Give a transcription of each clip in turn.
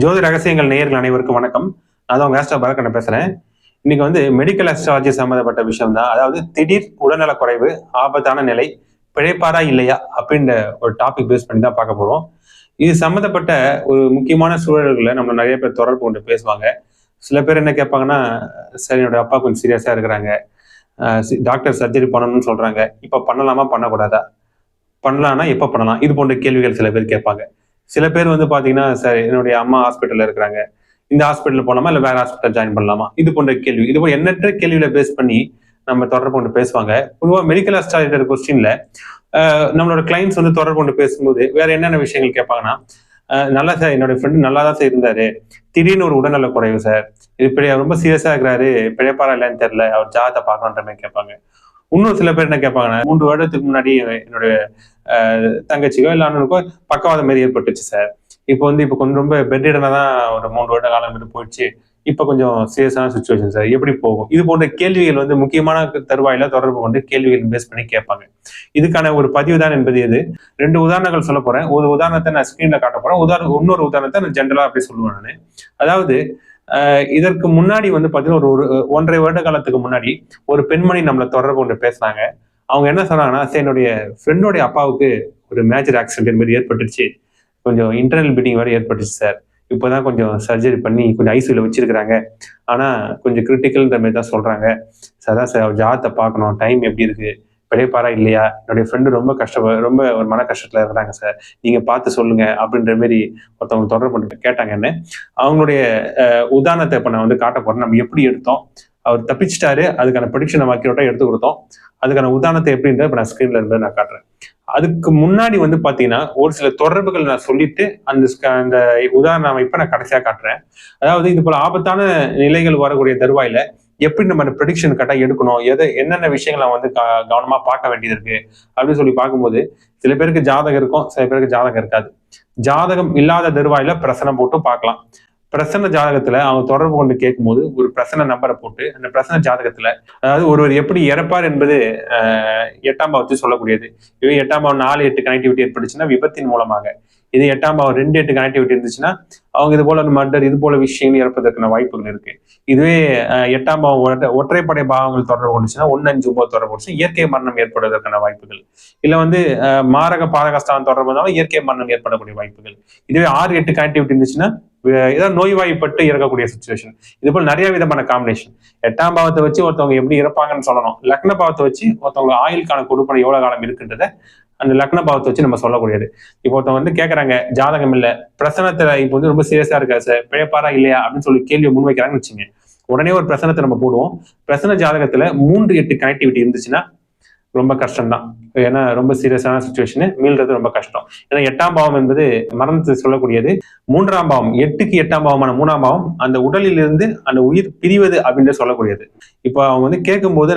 ஜோதி ரகசியங்கள் நேயர்கள் அனைவருக்கும் வணக்கம். நான் தான் உங்க ஆஸ்ட்ரா பரக்கண்ண பேசுறேன். இன்னைக்கு வந்து மெடிக்கல் அஸ்ட்ராலஜி சம்மந்தப்பட்ட விஷயம் தான் அதாவது திடீர் உடல்நல குறைவு ஆபத்தான நிலை பிழைப்பாரா இல்லையா அப்படின்ற ஒரு டாபிக் பேஸ் பண்ணி தான் பார்க்க போறோம். இது சம்மந்தப்பட்ட ஒரு முக்கியமான சூழல்களை நம்ம நிறைய பேர் தொடர்பு கொண்டு பேசுவாங்க. சில பேர் என்ன கேட்பாங்கன்னா சரி என்னோட அப்பா கொஞ்சம் சீரியஸா இருக்கிறாங்க. டாக்டர் சர்ஜரி பண்ணணும்னு சொல்றாங்க. இப்போ பண்ணலாமா? பண்ணக்கூடாதா? பண்ணலாம்னா எப்போ பண்ணலாம்? இது போன்ற கேள்விகள் சில பேர் கேட்பாங்க. சில பேர் வந்து பாத்தீங்கன்னா சார் என்னுடைய அம்மா ஹாஸ்பிட்டல்ல இருக்கிறாங்க. இந்த ஹாஸ்பிட்டல் போலாமா? இல்ல வேற ஹாஸ்பிட்டல் ஜாயின் பண்ணலாமா? இது போன்ற கேள்வி. இது போல எண்ணற்ற கேள்வியில பேஸ் பண்ணி நம்ம தொடர்பு கொண்டு பேசுவாங்க. பொதுவாக மெடிக்கல் அஸ்டாலிட்டர் கொஸ்டின்ல நம்மளோட கிளைண்ட்ஸ் வந்து தொடர்பு கொண்டு பேசும்போது வேற என்னென்ன விஷயங்கள் கேட்பாங்கன்னா நல்லா சார் என்னோட ஃப்ரெண்டு நல்லா தான் சார் இருந்தாரு. திடீர்னு ஒரு உடல்நல குறைவு சார். இது இப்படி ரொம்ப சீரியஸா இருக்கிறாரு. பிழைப்பாரா இல்லைன்னு தெரியல. அவர் ஜாதத்தை பார்க்கணுன்ற மாதிரி கேட்பாங்க. இன்னும் சில பேர் என்ன கேட்பாங்கன்னா மூன்று வருடத்துக்கு முன்னாடி என்னுடைய தங்கச்சிக்கோ இல்லை அண்ணனுக்கோ பக்கவாதம் மாரி ஏற்பட்டுச்சு சார். இப்போ வந்து இப்போ கொஞ்சம் ரொம்ப பெட்ரிடனா தான் ஒரு மூன்று வருட காலம் வந்து போயிடுச்சு. இப்போ கொஞ்சம் சீரியஸான சுச்சுவேஷன் சார். எப்படி போகும்? இது போன்ற கேள்விகள் வந்து முக்கியமான தருவாயில தொடர்பு கொண்டு கேள்விகள் பேஸ் பண்ணி கேட்பாங்க. இதுக்கான ஒரு பதிவு தான் என்பது இது ரெண்டு உதாரணங்கள் சொல்ல போறேன். ஒரு உதாரணத்தை நான் ஸ்கிரீன்ல காட்ட போறேன். உதாரணம் இன்னொரு உதாரணத்தை நான் ஜென்ரலா அப்படி சொல்லுவேன் நான். அதாவது இதற்கு முன்னாடி வந்து பார்த்தீங்கன்னா ஒரு ஒரு ஒன்றரை வருட காலத்துக்கு முன்னாடி ஒரு பெண்மணி நம்மளை தொடர்பு கொண்டு பேசினாங்க. அவங்க என்ன சொன்னாங்கன்னா சரி என்னுடைய ஃப்ரெண்டோடைய அப்பாவுக்கு ஒரு மேஜர் ஆக்சிடென்ட் மாதிரி ஏற்பட்டுருச்சு. கொஞ்சம் இன்டர்னல் பீட்டிங் வேறு ஏற்பட்டுச்சு சார் இப்போதான் கொஞ்சம் சர்ஜரி பண்ணி கொஞ்சம் ஐசியில் வச்சிருக்கிறாங்க. ஆனால் கொஞ்சம் கிரிட்டிக்கல்ன்ற மாதிரி தான் சொல்கிறாங்க சார் தான் சார் ஜாத்தை பார்க்கணும். டைம் எப்படி இருக்குது பிழைப்பாரா இல்லையா? என்னுடைய ஃப்ரெண்டு ரொம்ப கஷ்ட ரொம்ப ஒரு மன கஷ்டத்தில் இருக்கிறாங்க சார் நீங்கள் பார்த்து சொல்லுங்க அப்படின்ற மாரி ஒருத்தவங்க தொடர்பு பண்ணி கேட்டாங்கன்னு அவங்களுடைய உதாரணத்தை இப்போ நான் வந்து காட்ட போகிறேன் நம்ம எப்படி எடுத்தோம்? அவர் தப்பிச்சிட்டாரு. அதுக்கான ப்ரொடிக்ஷன் நம்ம அக்யூரேட்டா எடுத்து கொடுத்தோம். அதுக்கான உதாரணத்தை எப்படின்றத இப்போ நான் ஸ்க்ரீனில் இருந்து நான் காட்டுறேன். அதுக்கு முன்னாடி வந்து பார்த்தீங்கன்னா ஒரு சில தொடர்புகள் நான் சொல்லிட்டு அந்த அந்த உதாரண அமைப்பை நான் கடைசியாக காட்டுறேன். அதாவது இது போல ஆபத்தான நிலைகள் வரக்கூடிய தருவாயில எப்படி நம்ம அந்த ப்ரெடிக்ஷன் கரெக்டாக எடுக்கணும்? எதை என்னென்ன விஷயங்களை வந்து கவனமாக கவனமா பார்க்க வேண்டியது இருக்கு? அப்படின்னு சொல்லி பார்க்கும்போது சில பேருக்கு ஜாதகம் இருக்கும் சில பேருக்கு ஜாதகம் இருக்காது. ஜாதகம் இல்லாத தருவாயில பிரசனம் போட்டு பார்க்கலாம். பிரசன்ன ஜாதகத்துல அவங்க தொடர்பு கொண்டு கேட்கும்போது ஒரு பிரசன்ன நம்பரை போட்டு அந்த பிரசன்ன ஜாதகத்துல அதாவது ஒருவர் எப்படி இறப்பார் என்பது ஆஹ், எட்டாம் பாவத்தை சொல்லக்கூடியது. இதுவே எட்டாம் பாவம் நாலு எட்டு கனெக்டிவிட்டி ஏற்பட்டுச்சுன்னா விபத்தின் மூலமாக. இது எட்டாம் பாவம் ரெண்டு எட்டு கனெக்டிவிட்டி இருந்துச்சுன்னா அவங்க இது போல மர்டர் இது போல விஷயங்கள் இறப்பதற்கான வாய்ப்புகள் இருக்கு. இதுவே எட்டாம் பாவம் ஒற்றைப்படை பாவங்கள் தொடர்பு கொண்டுச்சுன்னா ஒன்னு அஞ்சு ஒன்பது தொடர்பு கொண்டுச்சு இயற்கை மரணம் ஏற்படுவதற்கான வாய்ப்புகள். இல்ல வந்து ஆஹ், மாரக பாதகஸ்தானம் தொடர்பு இருந்தாலும் இயற்கை மரணம் ஏற்படக்கூடிய வாய்ப்புகள். இதுவே ஆறு எட்டு கனெக்டிவிட்டி இருந்துச்சுன்னா ஏதாவது நோய்வாய்ப்பட்டு இறக்கக்கூடிய சுச்சுவேஷன் இது போல நிறைய விதமான காம்பினேஷன் எட்டாம் பாவத்தை வச்சு ஒருத்தவங்க எப்படி இறப்பாங்கன்னு சொல்லணும். லக்ன பாவத்தை வச்சு ஒருத்தவங்க ஆயுளுக்கான கொடுப்பனை எவ்வளவு காலம் இருக்குன்றத அந்த லக்ன பாவத்தை வச்சு நம்ம சொல்லக்கூடியது. இப்போ ஒருத்தவங்க வந்து கேட்கறாங்க ஜாதகம் இல்ல பிரசனத்துல இப்போ வந்து ரொம்ப சீரியஸா இருக்கா சார் பிழைப்பாரா இல்லையா அப்படின்னு சொல்லி கேள்வி முன்வைக்கிறாங்கன்னு வச்சுங்க உடனே ஒரு பிரசனத்தை நம்ம போடுவோம். பிரசன ஜாதகத்துல மூன்று எட்டு கனெக்டிவிட்டி இருந்துச்சுன்னா ரொம்ப கஷ்டம்தான். ஏன்னா ரொம்ப சீரியஸான சுச்சுவேஷனு மீள்றது ரொம்ப கஷ்டம். ஏன்னா எட்டாம் பாவம் என்பது மரணத்தை சொல்லக்கூடியது. மூன்றாம் பாவம் எட்டுக்கு எட்டாம் பாவமான மூணாம் பாவம் அந்த உடலில் இருந்து அந்த உயிர் பிரிவது அப்படின்னு சொல்லக்கூடியது. இப்போ அவங்க வந்து கேட்கும்போது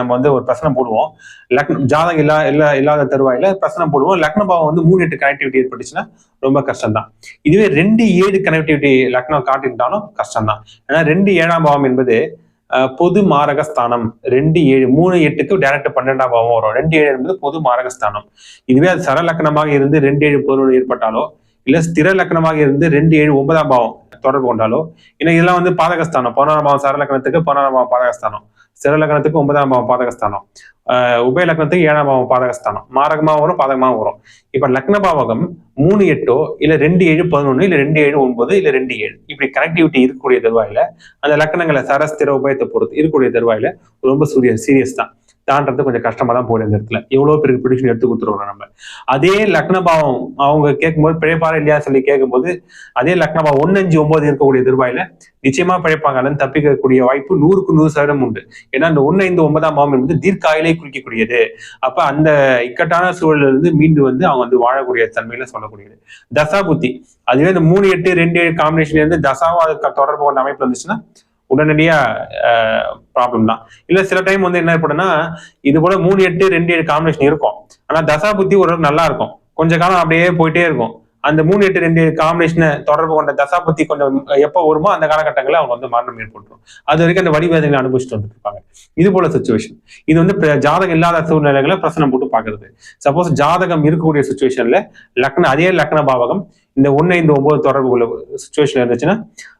நம்ம வந்து ஒரு பிரசனம் போடுவோம். லக்னம் ஜாதகம் இல்லா இல்லா இல்லாத தருவாயில பிரசனம் போடுவோம். லக்ன பாவம் வந்து மூணு எட்டு கனெக்டிவிட்டி ஏற்பட்டுச்சுன்னா ரொம்ப கஷ்டம் தான் இதுவே ரெண்டு ஏழு கனெக்டிவிட்டி லக்னம் காட்டிட்டாலும் கஷ்டம் தான் ஏன்னா ரெண்டு ஏழாம் பாவம் என்பது பொது மாரகஸ்தானம். ரெண்டு ஏழு மூணு எட்டுக்கு டேரக்ட் பன்னெண்டாம் பாவம் வரும். ரெண்டு ஏழு என்பது பொது மாரகஸ்தானம். இதுவே அது சர லக்னமாக இருந்து ரெண்டு ஏழு பொருள் ஏற்பட்டாலோ இல்ல ஸ்திர லக்னமாக இருந்து ரெண்டு ஏழு ஒன்பதாம் பாவம் தொடர்பு கொண்டாலோ ஏன்னா இதெல்லாம் வந்து பாதகஸ்தானம். பதினாறாம் பாவம் சர லக்னத்துக்கு பதினாறாம் பாவம் பாதகஸ்தானம். ஸ்திர லக்னத்துக்கு ஒன்பதாம் பாவம் பாதகஸ்தானம். உபய லக்னத்துக்கு ஏழாம் பாவம் பாதகஸ்தானம். மாரகமாக வரும் பாதகமாக வரும். இப்போ லக்ன பாவகம் மூணு எட்டோ இல்லை ரெண்டு ஏழு பதினொன்று இல்லை ரெண்டு ஏழு ஒன்பது இல்லை ரெண்டு ஏழு. இப்படி கனெக்டிவிட்டி இருக்கக்கூடிய தருவாயில அந்த லக்னங்களை சரஸ்திர உபயத்தை பொறுத்து இருக்கக்கூடிய தருவாயில ரொம்ப சூரிய சீரியஸ் தான். தாண்டறது கொஞ்சம் கஷ்டமா தான் போயிடும் இந்த இடத்துல. எவ்வளவு பேருக்கு ப்ரிடிக்ஷன் எடுத்து கொடுத்துருவோம் நம்ம. அதே லக்னபாவம் அவங்க கேட்கும்போது பிழைப்பாரா இல்லையா சொல்லி கேட்கும்போது அதே லக்னபாவம் ஒன்னு அஞ்சு ஒன்பது இருக்கக்கூடிய தருவாயில நிச்சயமா பிழைப்பாங்க. அதுல தப்பிக்கக்கூடிய வாய்ப்பு நூறுக்கு நூறு சதவீதம் உண்டு. ஏன்னா அந்த ஒன்னு ஐந்து ஒன்பதாம் பாவம் என்பது தீர்க்காயிலே குறிக்கக்கூடியது. அப்ப அந்த இக்கட்டான சூழல்ல இருந்து மீண்டு வந்து அவங்க வந்து வாழக்கூடிய தன்மையில சொல்லக்கூடியது. தசா புத்தி. அதுவே இந்த மூணு எட்டு ரெண்டு ஏழு இருந்து தசாவும் அதுக்கு தொடர்பு கொண்ட அமைப்பு இருந்துச்சுன்னா உடனடியா ப்ராப்ளம் தான். இல்ல சில டைம் வந்து என்ன ஏற்படும்னா இது போல மூணு எட்டு ரெண்டு ஏழு காம்பினேஷன் இருக்கும். ஆனா தசா புத்தி ஒரு நல்லா இருக்கும். கொஞ்ச காலம் அப்படியே போயிட்டே இருக்கும். அந்த மூணு எட்டு ரெண்டு காம்பினேஷனை தொடர்பு கொண்ட தசாபத்தி கொஞ்சம் எப்போ வருமோ அந்த காலகட்டங்களில் அவங்க வந்து மரணம் ஏற்பட்டுரும். அது வரைக்கும் அந்த வடிவேதங்களை அனுபவிச்சுட்டு வந்துட்டு இருப்பாங்க இது போல சுச்சுவேஷன் இது வந்து ஜாதகம் இல்லாத சூழ்நிலைகளை பிரசனம் போட்டு பாக்குறது சப்போஸ் ஜாதகம் இருக்கக்கூடிய சுச்சுவேஷன்ல லக்ன அதே லக்ன பாவகம் இந்த ஒன்று இந்த ஒன்பது தொடர்புக்குள்ள சுச்சுவேஷன் இருந்துச்சுன்னா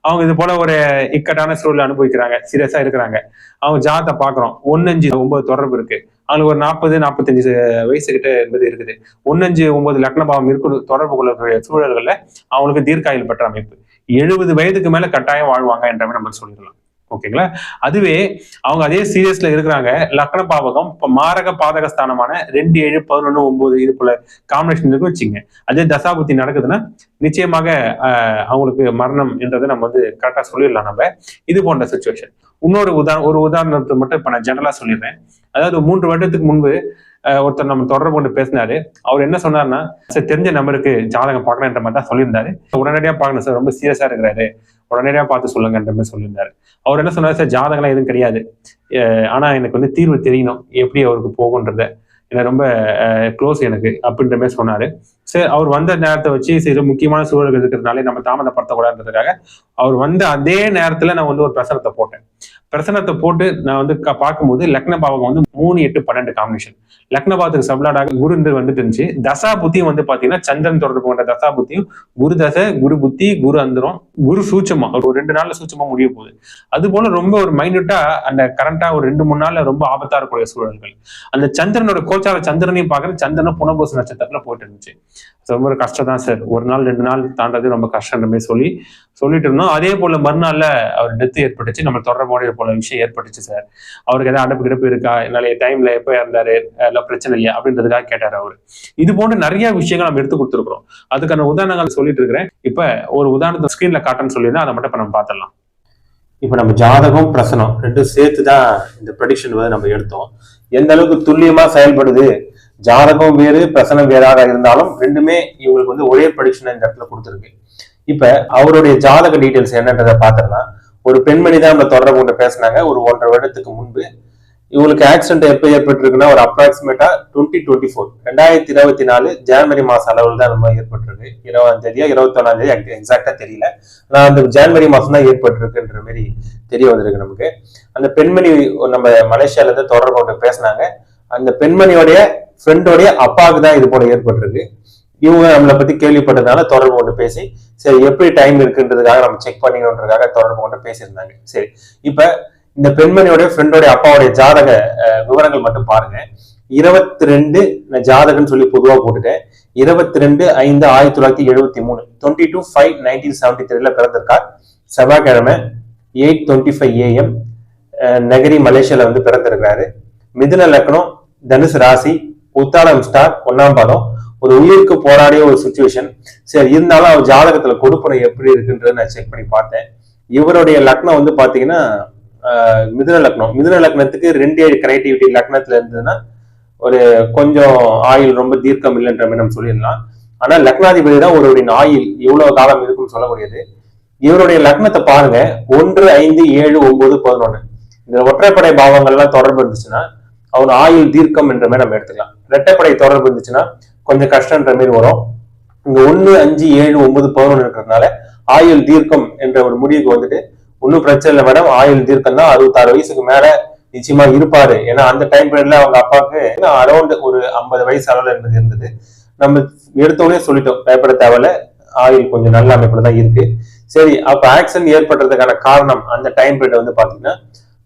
அவங்க இது போல ஒரு இக்கட்டான சூழல் அனுபவிக்கிறாங்க. சீரியஸா இருக்கிறாங்க. அவங்க ஜாதத்தை பாக்குறோம் ஒன்னஞ்சு ஒன்பது தொடர்பு இருக்கு. அவங்களுக்கு ஒரு நாற்பது நாற்பத்தஞ்சு வயசு கிட்ட என்பது இருக்குது. ஒன்னஞ்சு ஒன்பது லக்ன பாவம் இருக்கிற தொடர்பு கொள்ளக்கூடிய சூழல்கள்ல அவங்களுக்கு தீர்க்காயில் பெற்ற அமைப்பு. எழுபது வயதுக்கு மேல கட்டாயம் வாழ்வாங்க என்றமே நம்ம சொல்லிடலாம். ஓகேங்களா? அதுவே அவங்க அதே சீரியஸ்ல இருக்கிறாங்க. லக்ன பாவகம் இப்ப மாரக பாதக ஸ்தானமான ரெண்டு ஏழு பதினொன்னு ஒன்பது இது போல காம்பினேஷன் இருக்கு வச்சுங்க. அதே தசாபுத்தி நடக்குதுன்னா நிச்சயமாக அவங்களுக்கு மரணம் என்றதை நம்ம வந்து கரெக்டா சொல்லிடலாம் நம்ம. இது போன்ற சுச்சுவேஷன் இன்னொரு உதாரணம் ஒரு உதாரணத்தை மட்டும் இப்ப நான் ஜெனரலா சொல்லிடுறேன். அதாவது மூன்று வருடத்துக்கு முன்பு ஒருத்தர் நம்ம தொடர்பு கொண்டு பேசினாரு. அவர் என்ன சொன்னார்னா சார் தெரிஞ்ச நம்பருக்கு ஜாதகம் பார்க்கணுன்ற மாதிரி தான் சொல்லியிருந்தாரு. உடனடியா பார்க்கணும் சார். ரொம்ப சீரியஸா இருக்கிறாரு. உடனடியா பார்த்து சொல்லுங்கன்ற மாதிரி சொல்லியிருந்தாரு. அவர் என்ன சொன்னார்? சார் ஜாதகம்லாம் எதுவும் கிடையாது. ஆனால் ஆனா எனக்கு வந்து தீர்வு தெரியணும். எப்படி அவருக்கு போகுன்றத. எனக்கு ரொம்ப க்ளோஸ் எனக்கு அப்படின்ற மாதிரி சொன்னாரு. சரி அவர் வந்த நேரத்தை வச்சு சரி முக்கியமான சூழல்கள் இருக்கிறதுனால நம்ம தாமதப்படுத்தக்கூடாதுன்றதுக்காக அவர் வந்த அதே நேரத்துல நான் வந்து ஒரு பிரசனத்தை போட்டேன். பிரசனத்தை போட்டு நான் வந்து பார்க்கும்போது லக்னபாவம் வந்து மூணு எட்டு பன்னெண்டு காம்பினேஷன் லக்னபாவத்துக்கு சப்ளாடாக குரு வந்துட்டு இருந்துச்சு. தசா புத்தியும் வந்து பாத்தீங்கன்னா சந்திரன் தொடர்பு கொண்ட தசா புத்தியும் குரு தசை குரு புத்தி குரு அந்தரம் குரு சூச்சமா ஒரு ரெண்டு நாள்ல சூச்சமா முடிய போகுது. அது போல ரொம்ப ஒரு மைன்யூட்டா அந்த கரண்டா ஒரு ரெண்டு மூணு நாள்ல ரொம்ப ஆபத்தா இருக்கக்கூடிய சூழல்கள். அந்த சந்திரனோட கோச்சார சந்திரனையும் பாக்குற சந்திரனும் புனபோச நட்சத்திரத்துல போயிட்டு இருந்துச்சு. ரொம்ப கஷ்டம் தான் சார். ஒரு நாள் ரெண்டு நாள் தாண்டது ரொம்ப கஷ்டன்ற மாதிரி சொல்லி சொல்லிட்டு இருந்தோம். அதே போல மறுநாள்ல அவர் டெத்து ஏற்பட்டுச்சு. நம்ம தொடர்போட போல விஷயம் ஏற்பட்டுச்சு சார். அவருக்கு ஏதாவது அடப்பு கிடப்பு இருக்கா? என்னால டைம்ல எப்போ இறந்தாரு? எல்லாம் பிரச்சனை இல்லையா? அப்படின்றதுக்காக கேட்டாரு அவரு. இது போன்ற நிறைய விஷயங்கள் நம்ம எடுத்து கொடுத்துருக்குறோம். அதுக்கான உதாரணங்கள் சொல்லிட்டு இருக்கிறேன். இப்ப ஒரு உதாரணத்தை ஸ்கிரீன்ல காட்டன்னு சொல்லியிருந்தா அதை மட்டும் இப்ப நம்ம பார்த்துடலாம். இப்போ நம்ம ஜாதகம் பிரசனம் ரெண்டும் சேர்த்து தான் இந்த ப்ரெடிக்ஷன் வந்து நம்ம எடுத்தோம். எந்த அளவுக்கு துல்லியமா செயல்படுது? ஜாதகம் வேறு பிரசனம் வேறாக இருந்தாலும் ரெண்டுமே இவங்களுக்கு வந்து ஒரே ப்ரெடிக்ஷன் இந்த இடத்துல கொடுத்துருக்கு. இப்ப அவருடைய ஜாதக டீட்டெயில்ஸ் என்னன்றதை பார்த்தோம்னா ஒரு பெண்மணி தான் நம்ம தொடர்பு கொண்டு பேசினாங்க. ஒரு ஒன்றரை வருடத்துக்கு முன்பு. இவங்களுக்கு ஆக்சிடென்ட் எப்போ ஏற்பட்டிருக்குன்னா ஒரு அப்ராக்சிமேட்டா டுவெண்ட்டி டுவெண்ட்டி ஃபோர் ரெண்டாயிரத்தி இருபத்தி நாலு ஜான்வரி மாசம் அளவில் தான் நம்ம ஏற்பட்டிருக்கு. இருபதாம் தேதியா இருபத்தொன்னாம் தேதி எக்ஸாக்டா தெரியல. நான் அந்த ஜனவரி மாசம் தான் ஏற்பட்டிருக்குன்ற மாதிரி தெரிய வந்திருக்கு நமக்கு. அந்த பெண்மணி நம்ம மலேசியால இருந்து தொடர்பு கொண்டு பேசினாங்க. அந்த பெண்மணியோடைய ஃப்ரெண்டோடைய அப்பாவுக்கு தான் இது போல ஏற்பட்டிருக்கு. இவங்க நம்மளை பத்தி கேள்விப்பட்டதுனால தொடர்பு கொண்டு பேசி சரி எப்படி டைம் இருக்குன்றதுக்காக நம்ம செக் பண்ணிக்கணுன்றதுக்காக தொடர்பு கொண்டு பேசியிருந்தாங்க. சரி இப்ப இந்த பெண்மணியோடைய ஃப்ரெண்டோடைய அப்பாவுடைய ஜாதக விவரங்கள் மட்டும் பாருங்க. இருபத்தி ரெண்டு நான் ஜாதகம்னு சொல்லி பொதுவாக போட்டுட்டேன். இருபத்தி ரெண்டு ஐந்து ஆயிரத்தி தொள்ளாயிரத்தி எழுபத்தி மூணு. Twenty two five nineteen seventy த்ரீல பிறந்திருக்கார். செவ்வாய்க்கிழமை எயிட் டுவெண்ட்டி ஃபைவ் ஏஎம் நகரி மலேசியால வந்து பிறந்திருக்கிறாரு. மிதுன லக்னம் தனுசு ராசி உத்தாளம் ஸ்டார் ஒன்னாம் பாதம். ஒரு உயிருக்கு போராடிய ஒரு சுச்சுவேஷன் சரி இருந்தாலும் அவர் ஜாதகத்துல கொடுப்பனை எப்படி இருக்குன்றத நான் செக் பண்ணி பார்த்தேன். இவருடைய லக்னம் வந்து பாத்தீங்கன்னா மிதுன லக்னம். மிதுன லக்னத்துக்கு ரெண்டு ஏழு கனெக்டிவிட்டி லக்னத்துல இருந்ததுன்னா ஒரு கொஞ்சம் ஆயுள் ரொம்ப தீர்க்கம் இல்லைன்ற மாதிரி நம்ம சொல்லிடலாம். ஆனா லக்னாதிபதி தான் ஒருவரின் ஆயுள். எவ்வளவு காலம் இருக்கும்னு சொல்லக்கூடியது. இவருடைய லக்னத்தை பாருங்க. ஒன்று ஐந்து ஏழு ஒன்பது பதினொன்னு. இந்த ஒற்றைப்படை பாவங்கள்லாம் தொடர்பு இருந்துச்சுன்னா அவர் ஆயுள் தீர்க்கம் என்ற மாதிரி நம்ம எடுத்துக்கலாம். இரட்டைப்படை தொடர்பு இருந்துச்சுன்னா கொஞ்சம் கஷ்டன்ற மாதிரி வரும். இங்க ஒண்ணு அஞ்சு ஏழு ஒன்பது பதினொன்று இருக்கிறதுனால ஆயுள் தீர்க்கம் என்ற ஒரு முடிவுக்கு வந்துட்டு ஒன்றும் பிரச்சனை இல்லை மேடம் ஆயுள் தீர்க்கம் தான் அறுபத்தாறு வயசுக்கு மேல நிச்சயமா இருப்பாரு. ஏன்னா அந்த டைம் பீரியட்ல அவங்க அப்பாவுக்கு அரௌண்ட் ஒரு ஐம்பது வயசு அளவில் என்பது இருந்தது. நம்ம எடுத்தோடனே சொல்லிட்டோம். பயப்பட தேவையில்ல. ஆயுள் கொஞ்சம் நல்ல அமைப்புல தான் இருக்கு. சரி அப்ப ஆக்சிடென்ட் ஏற்படுறதுக்கான காரணம் அந்த டைம் பீரியட் வந்து பாத்தீங்கன்னா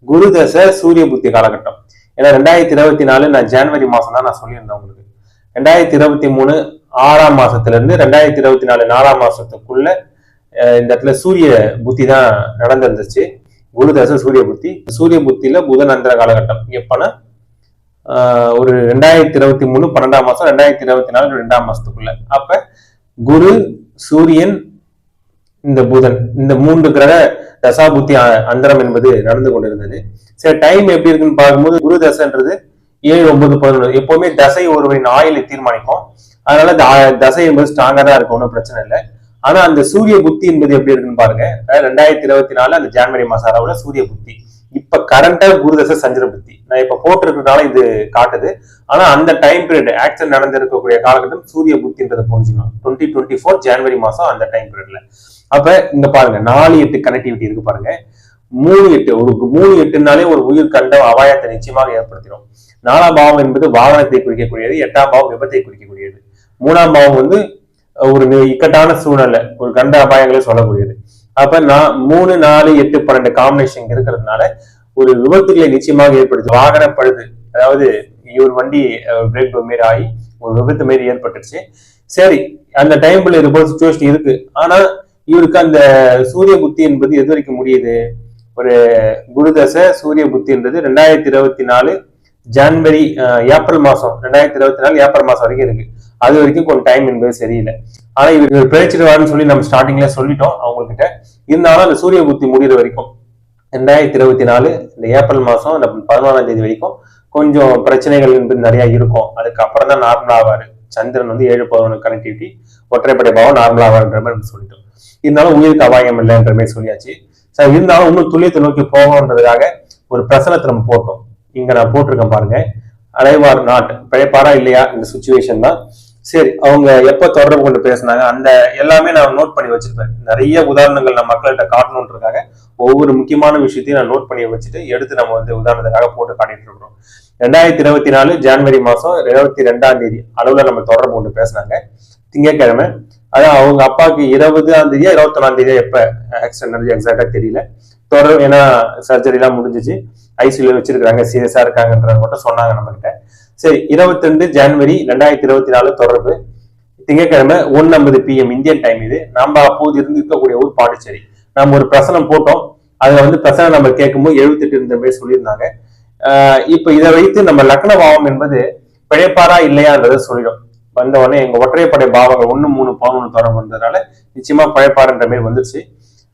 குரு தசை சூரிய புத்தி காலகட்டம். ஏன்னா ரெண்டாயிரத்தி இருபத்தி நாலு நான் ஜான்வரி மாசம் தான் நான் சொல்லியிருந்தேன் உங்களுக்கு. ரெண்டாயிரத்தி இருபத்தி மூணு ஆறாம் மாசத்துல இருந்து ரெண்டாயிரத்தி இருபத்தி நாலு நாலாம் மாசத்துக்குள்ள இந்த இடத்துல சூரிய புத்தி தான் நடந்திருந்துச்சு. குரு தசை சூரிய புத்தி. சூரிய புத்தியில புதன் அந்தர காலகட்டம். எப்பன்னா ஒரு ரெண்டாயிரத்தி இருபத்தி மூணு பன்னெண்டாம் மாசம் ரெண்டாயிரத்தி இருபத்தி நாலு ரெண்டாம் மாசத்துக்குள்ள. அப்ப குரு சூரியன் இந்த புதன் இந்த மூன்று கிரக தசாபுத்தி அந்தரம் என்பது நடந்து கொண்டிருந்தது. சரி டைம் எப்படி இருக்குன்னு பார்க்கும்போது குரு தசைன்றது ஏழு ஒன்பது பதினொன்று. எப்பவுமே தசை ஒருவரின் ஆயிலை தீர்மானிக்கும். அதனால தசை என்பது ஸ்ட்ராங்கா தான் இருக்கும் ஒன்றும் பிரச்சனை இல்லை. ஆனா அந்த சூரிய புத்தி என்பது எப்படி இருக்குன்னு பாருங்க. ரெண்டாயிரத்தி இருபத்தி நாலு அந்த ஜான்வரி மாசம் அளவுல சூரிய புத்தி. இப்ப கரண்டா குருதசை சந்திர புத்தி. நான் இப்ப போட்டிருக்கிறதுனால இது காட்டுது. ஆனா அந்த டைம் பீரியட் ஆக்சிடென்ட் நடந்திருக்கக்கூடிய காலகட்டம் சூரிய புத்தின்றதை புரிஞ்சுக்கணும். டுவெண்ட்டி டுவெண்ட்டி ஃபோர் ஜான்வரி மாசம் அந்த டைம் பீரியட்ல அப்ப இந்த பாருங்க நாலு எட்டு கனெக்டிவிட்டி இருக்கு பாருங்க. மூணு எட்டு ஒரு மூணு எட்டுனாலே ஒரு உயிர் கண்ட அபாயத்தை நிச்சயமாக ஏற்படுத்திடும். நாலாம் பாவம் என்பது வாகனத்தை குறிக்கக்கூடியது எட்டாம் பாவம் விபத்தை குறிக்கக்கூடியது. மூணாம் பாவம் வந்து ஒரு இக்கட்டான சூழ்நிலை ஒரு கண்ட அபாயங்களை சொல்லக்கூடியது. அப்ப நான் மூணு நாலு எட்டு பன்னெண்டு காம்பினேஷன் இருக்கிறதுனால ஒரு விபத்துகளை நிச்சயமாக ஏற்படுத்தி வாகன பழுது அதாவது இவர் வண்டி பிரேக் மாரி ஆகி ஒரு விபத்து மாரி ஏற்பட்டுருச்சு. சரி அந்த டைம்ல இது போல சுச்சுவேஷன் இருக்கு. ஆனா இவருக்கு அந்த சூரிய புத்தி என்பது எது வரைக்கும் முடியுது? ஒரு குருதசை சூரிய புத்தின்றது ரெண்டாயிரத்தி இருபத்தி நாலு ஜான்வரி ஏப்ரல் மாசம். ரெண்டாயிரத்தி இருபத்தி நாலு ஏப்ரல் மாசம் வரைக்கும் இருக்கு. அது வரைக்கும் கொஞ்சம் டைம் என்பது சரியில்லை. ஆனா இவர் பிழைச்சிடுவாருன்னு சொல்லி நம்ம ஸ்டார்டிங்ல சொல்லிட்டோம். அவங்ககிட்ட இருந்தாலும் அந்த சூரிய புத்தி முடிகிற வரைக்கும் ரெண்டாயிரத்தி இருபத்தி நாலு இந்த ஏப்ரல் மாசம் இந்த பதினாலாம் தேதி வரைக்கும் கொஞ்சம் பிரச்சனைகள் என்பது நிறைய இருக்கும். அதுக்கப்புறம் தான் நார்மல் ஆவாரு. சந்திரன் வந்து ஏழு பதினொன்று கனெக்டிவிட்டி ஒற்றைப்படை பாவம் நார்மல் மாதிரி நம்ம சொல்லிட்டோம். இருந்தாலும் உயிருக்கு அபாயம் இல்லைன்ற மாதிரி சொல்லியாச்சு. சார் இருந்தாலும் இன்னும் துல்லியத்தை நோக்கி போகணுன்றதுக்காக ஒரு பிரசனத்தை நம்ம போட்டோம். இங்க நான் போட்டிருக்கேன் பாருங்க. அலைவார் நாட் பிழைப்பாரா இல்லையா இந்த சுச்சுவேஷன் தான். சரி அவங்க எப்ப தொடர்பு கொண்டு பேசினாங்க? அந்த எல்லாமே நான் நோட் பண்ணி வச்சிருப்பேன். நிறைய உதாரணங்கள் நான் மக்கள்கிட்ட காட்டணுன்றதுக்காக ஒவ்வொரு முக்கியமான விஷயத்தையும் நான் நோட் பண்ணி வச்சுட்டு எடுத்து நம்ம வந்து உதாரணத்துக்காக போட்டு காட்டிட்டு இருக்கிறோம். ரெண்டாயிரத்தி இருபத்தி நாலு ஜான்வரி மாசம் இருபத்தி ரெண்டாம் தேதி அளவுல நம்ம தொடர்பு கொண்டு பேசினாங்க. திங்கட்கிழமை அதான் அவங்க அப்பாவுக்கு இருபதாம் தேதியா இருபத்தி ஒன்னாம் தேதியா எப்ப ஆக்சிடென்ட் எக்ஸாக்டா தெரியல. தொடர் ஏன்னா சர்ஜரி எல்லாம் முடிஞ்சிச்சு. ஐசியூல வச்சிருக்காங்க சீரியஸா இருக்காங்கன்றத மட்டும் சொன்னாங்க நம்ம கிட்ட சரி இருபத்தி ரெண்டு ஜனவரி ரெண்டாயிரத்தி இருபத்தி நாலு தொடர்பு. திங்கட்கிழமை ஒன் ஐம்பது பிஎம் இந்தியன் டைம் இது. நம்ம அப்போது இருந்து இருக்கக்கூடிய ஊர் பாண்டிச்சேரி. நம்ம ஒரு பிரசனம் போட்டோம். அதுல வந்து பிரசனம் நம்ம கேட்கும்போது எழுபத்தெட்டு இருந்த மாதிரி சொல்லியிருந்தாங்க. இப்ப இதை வைத்து நம்ம லக்னபாவம் என்பது பிழைப்பாரா இல்லையான்றதை சொல்லிடும். வந்த உடனே எங்க ஒற்றையப்படை பாவங்கள் ஒன்னு மூணு பதினொன்று தொடர்பு வந்ததுனால நிச்சயமா பிழைப்பாருன்ற மாதிரி வந்துச்சு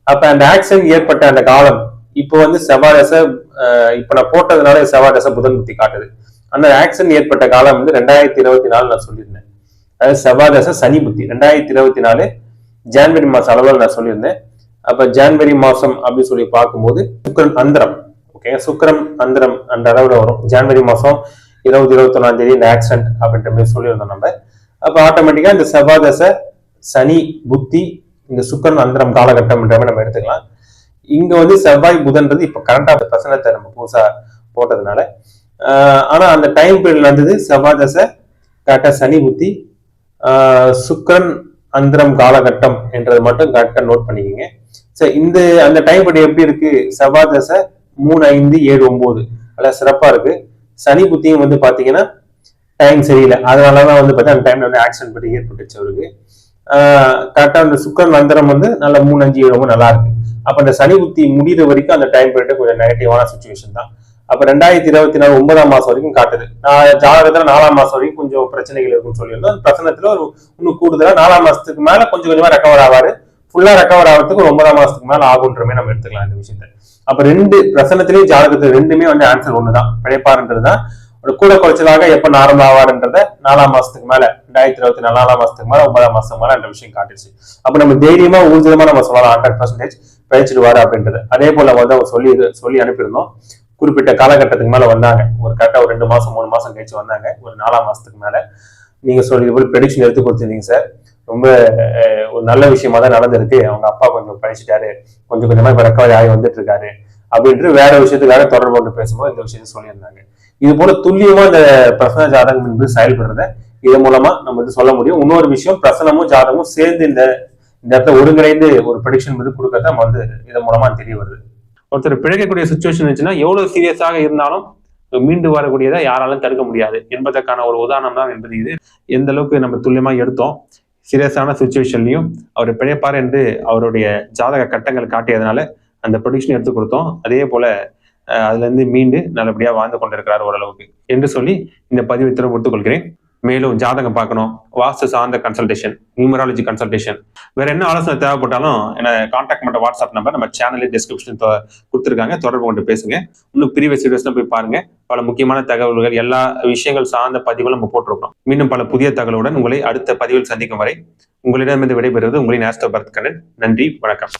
அப்ப அந்த ஆக்சிடென்ட் ஏற்பட்ட அந்த காலம் இப்போ வந்து செவ்வாய் இப்ப நான் போட்டதுனால செவ்வாய் புதன் புத்தி காட்டுது. அந்த ஆக்சிடென்ட் ஏற்பட்ட காலம் வந்து ரெண்டாயிரத்தி இருபத்தி நாலு நான் சொல்லியிருந்தேன். அதாவது செவ்வாய் சனி புத்தி. ரெண்டாயிரத்தி இருபத்தி நாலு ஜான்வரி மாசம் அளவில் நான் சொல்லியிருந்தேன். அப்ப ஜான்வரி மாசம் அப்படின்னு சொல்லி பார்க்கும்போது சுக்கரன் அந்தரம் ஓகேங்க சுக்கரம் அந்தரம் அந்த அளவுல வரும். ஜான்வரி மாசம் இருபது இருபத்தி ஒன்னாம் தேதி இந்த ஆக்சிடென்ட் அப்படின்ற மாதிரி சொல்லியிருந்தோம் நம்ம. அப்ப ஆட்டோமேட்டிக்கா இந்த செவ்வாதசை சனி புத்தி இந்த சுக்கரன் அந்தரம் காலகட்டம் நம்ம எடுத்துக்கலாம். இங்க வந்து செவ்வாய் புதன்றது இப்ப கரண்டா பிரசனத்தை நம்ம புதுசா போட்டதுனால. ஆனா அந்த டைம் பீரியட் நடந்தது செவ்வாதசை கரெக்டாக கரெக்டா சனி புத்தி. சுக்கரன் அந்தரம் காலகட்டம் என்றது மட்டும் கரெக்டா நோட் பண்ணிக்கோங்க. சரி இந்த அந்த டைம் பீரியட் எப்படி இருக்கு? செவ்வாதசை மூணு ஐந்து ஏழு ஒன்பது. நல்லா சிறப்பா இருக்கு. சனி புத்தியும் வந்து பாத்தீங்கன்னா டைம் சரியில்லை. அதனாலதான் வந்து பார்த்தா அந்த டைம்ல வந்து ஆக்சிடென்ட் பற்றி ஏற்பட்டுச்சு அவருக்கு. கரெக்டா அந்த சுக்கரன் மந்திரம் வந்து நல்ல மூணு அஞ்சு ரொம்ப நல்லா இருக்கு. அப்ப அந்த சனி புத்தி முடிகிற வரைக்கும் அந்த டைம் பீரியட் கொஞ்சம் நெகட்டிவான சுச்சுவேஷன் தான். அப்ப ரெண்டாயிரத்தி இருபத்தி நாலு ஒன்பதாம் மாதம் வரைக்கும் காட்டுது. நான் ஜாதகத்துல நாலாம் மாசம் வரைக்கும் கொஞ்சம் பிரச்சனைகள் இருக்குன்னு சொல்லியிருந்தோம். பிரச்சனத்தில் ஒரு இன்னும் கூடுதலா நாலாம் மாசத்துக்கு மேல கொஞ்சம் கொஞ்சமா ரெக்கவர் ஆவார். ஃபுல்லா ரெக்கவர் ஆகிறதுக்கு ஒரு ஒன்பதாம் மாதத்துக்கு மேல ஆகுன்றமே நம்ம எடுத்துக்கலாம் இந்த விஷயத்த. அப்ப ரெண்டு பிரசனத்திலேயே ஜாதகத்தில் ரெண்டுமே வந்து ஆன்சர் ஒண்ணுதான். பிழைப்பாருன்றதுதான். ஒரு கூட குறைச்சலாக எப்ப நார்மல் ஆவாருன்றத நாலாம் மாசத்துக்கு மேல ரெண்டாயிரத்தி இருபத்தி நாலாம் மாசத்துக்கு மேல ஒன்பதாம் மாசத்துக்கு மேல அந்த விஷயம் காட்டுச்சு அப்ப நம்ம தைரியமா ஊர்ஜிதமா நம்ம சொல்லலாம் ஹண்ட்ரட் பர்சன்டேஜ் பயிற்சிடுவாரு அப்படின்றது. அதே போல வந்து அவர் சொல்லி சொல்லி அனுப்பியிருந்தோம். குறிப்பிட்ட காலகட்டத்துக்கு மேல வந்தாங்க. ஒரு கரெக்டா ஒரு ரெண்டு மாசம் மூணு மாசம் கழிச்சு வந்தாங்க. ஒரு நாலாம் மாசத்துக்கு மேல. நீங்க சொல்லி போய் ப்ரெடிக்ஷன் எடுத்து கொடுத்துருந்தீங்க சார் ரொம்ப ஒரு நல்ல விஷயமா தான் நடந்திருக்கு. அவங்க அப்பா கொஞ்சம் படிச்சுட்டாரு கொஞ்சம் கொஞ்சமா இப்ப ரெக்கவரி ஆகி வந்துட்டு இருக்காரு. அப்படின்ட்டு வேற விஷயத்துக்காக தொடர்பு கொண்டு பேசும்போது இந்த விஷயத்த சொல்லியிருந்தாங்க. இது போல துல்லியமா இந்த பிரசன ஜாதகம் என்பது செயல்படுறத இது மூலமா நம்ம வந்து சொல்ல முடியும். இன்னொரு விஷயம் பிரசனமும் ஜாதகமும் சேர்ந்து இந்த இந்த இடத்துல ஒருங்கிணைந்து ஒரு ப்ரடிக்ஷன் வந்து கொடுக்கறத நம்ம வந்து இதன் மூலமா தெரிய வருது. ஒருத்தர் பிழைக்கக்கூடிய சுச்சுவேஷன் இருந்துச்சுன்னா எவ்வளவு சீரியஸாக இருந்தாலும் மீண்டு வரக்கூடியதை யாராலும் தடுக்க முடியாது. என்பதற்கான ஒரு உதாரணம் தான் என்பது இது. எந்த அளவுக்கு நம்ம துல்லியமா எடுத்தோம் சீரியஸான சுச்சுவேஷன்லையும் அவர் பிழைப்பார் என்று அவருடைய ஜாதக கட்டங்கள் காட்டியதுனால அந்த ப்ரொடிக்ஷன் எடுத்து கொடுத்தோம். அதே போல அதுலேருந்து மீண்டு நல்லபடியா வாழ்ந்து கொண்டிருக்கிறார் ஓரளவுக்கு என்று சொல்லி இந்த பதிவை திரும்ப கொள்கிறேன் மேலும் ஜாதகம் பார்க்கணும். வாஸ்து சார்ந்த கன்சல்டேஷன் நியூமராலஜி கன்சல்டேஷன் வேற என்ன ஆலோசனை தேவைப்பட்டாலும் என்ன காண்டாக்ட் பண்ண வாட்ஸ்அப் நம்பர் நம்ம சேனலில் டிஸ்கிரிப்ஷன் கொடுத்துருக்காங்க. தொடர்பு கொண்டு பேசுங்க. இன்னும் ப்ரீவியஸ் வீடியோஸ்ல போய் பாருங்க. பல முக்கியமான தகவல்கள் எல்லா விஷயங்கள் சார்ந்த பதிவுகளும் நம்ம போட்டிருக்கோம். மீண்டும் பல புதிய தகவலுடன் உங்களை அடுத்த பதிவில் சந்திக்கும் வரை உங்களிடமிருந்து விடைபெறுவது உங்களின் ஆஸ்டோ பரத் கண்ணன் நன்றி வணக்கம்.